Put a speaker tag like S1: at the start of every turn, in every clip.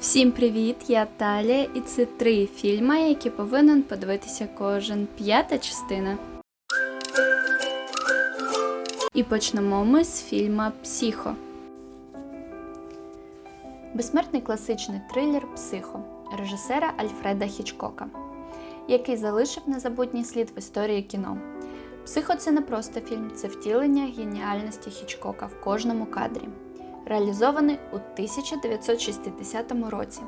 S1: Всім привіт! Я Талія, і це три фільми, які повинен подивитися кожен. П'ята частина. І почнемо ми з фільма Психо. Безсмертний класичний трилер Психо режисера Альфреда Хічкока, який залишив незабутній слід в історії кіно. Психо це не просто фільм, це втілення геніальності Хічкока в кожному кадрі реалізований у 1960 році.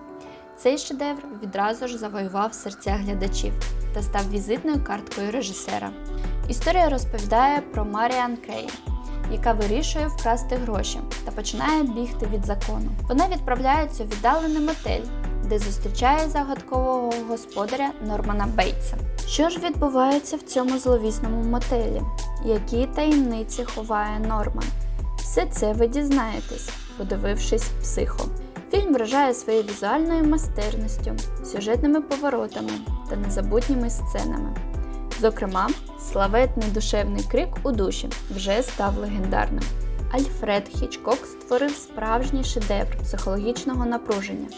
S1: Цей шедевр відразу ж завоював серця глядачів та став візитною карткою режисера. Історія розповідає про Маріан Крей, яка вирішує вкрасти гроші та починає бігти від закону. Вона відправляється у віддалений мотель, де зустрічає загадкового господаря Нормана Бейтса. Що ж відбувається в цьому зловісному мотелі? Які таємниці ховає Норман? Все це ви дізнаєтесь, подивившись психо. Фільм вражає своєю візуальною майстерністю, сюжетними поворотами та незабутніми сценами. Зокрема, славетний душевний крик у душі вже став легендарним. Альфред Хічкок створив справжній шедевр психологічного напруження,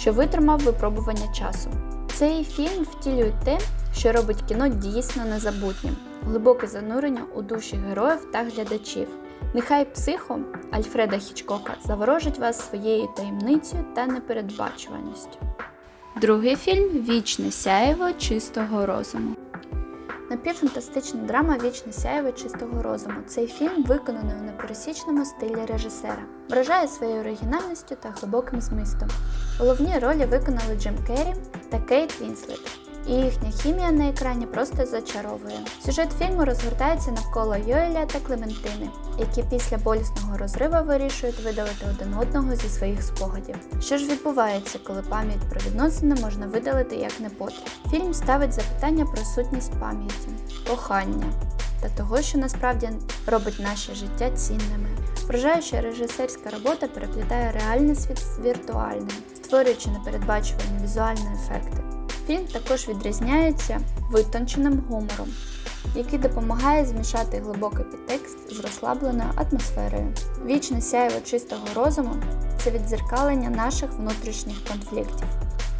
S1: що витримав випробування часу. Цей фільм втілює те, що робить кіно дійсно незабутнім, глибоке занурення у душі героїв та глядачів. Нехай психо Альфреда Хічкока заворожить вас своєю таємницею та непередбачуваністю. Другий фільм Вічне сяєво чистого розуму. Напівфантастична драма Вічне сяєво чистого розуму. Цей фільм виконаний у непересічному стилі режисера, вражає своєю оригінальністю та глибоким змістом. Головні ролі виконали Джим Керрі та Кейт Вінслет. І їхня хімія на екрані просто зачаровує. Сюжет фільму розгортається навколо Йоеля та Клементини, які після болісного розриву вирішують видалити один одного зі своїх спогадів. Що ж відбувається, коли пам'ять про відносини можна видалити як непотріб? Фільм ставить запитання про сутність пам'яті, кохання та того, що насправді робить наше життя цінними. Вражаюча режисерська робота переплітає реальний світ з віртуальним, створюючи непередбачувані візуальні ефекти. Фільм також відрізняється витонченим гумором, який допомагає змішати глибокий підтекст з розслабленою атмосферою. Вічне сяєво чистого розуму це відзеркалення наших внутрішніх конфліктів,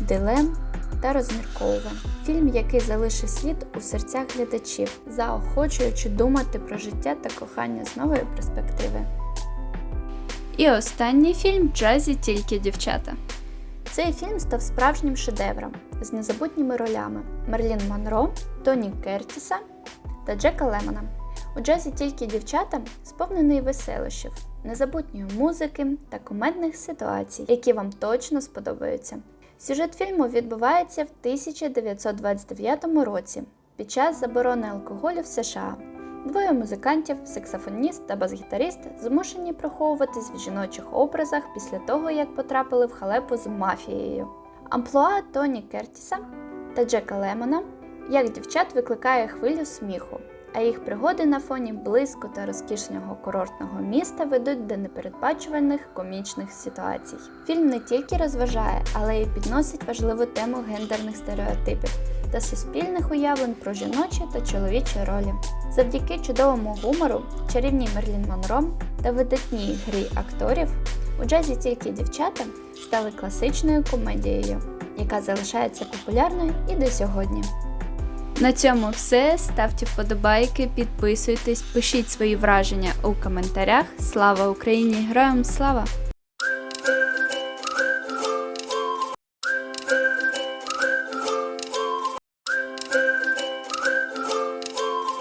S1: дилем та розмірковувань. Фільм, який залишить слід у серцях глядачів, заохочуючи думати про життя та кохання з нової перспективи. І останній фільм Джазі тільки дівчата. Цей фільм став справжнім шедевром з незабутніми ролями Мерлін Монро, Тоні Кертіса та Джека Лемона. У джазі тільки дівчата сповнений веселощів, незабутньої музики та кумедних ситуацій, які вам точно сподобаються. Сюжет фільму відбувається в 1929 році під час заборони алкоголю в США. Двоє музикантів, саксофоніст та бас-гітарист, змушені приховуватись в жіночих образах після того, як потрапили в халепу з мафією. Амплуа Тоні Кертіса та Джека Лемона як дівчат викликає хвилю сміху, а їх пригоди на фоні близько та розкішного курортного міста ведуть до непередбачуваних комічних ситуацій. Фільм не тільки розважає, але й підносить важливу тему гендерних стереотипів та суспільних уявлень про жіночі та чоловічі ролі. Завдяки чудовому гумору, чарівній Мерлін Монро та видатній грі акторів у джазі тільки дівчата стали класичною комедією, яка залишається популярною і до сьогодні. На цьому все. Ставте вподобайки, підписуйтесь, пишіть свої враження у коментарях. Слава Україні! Героям слава!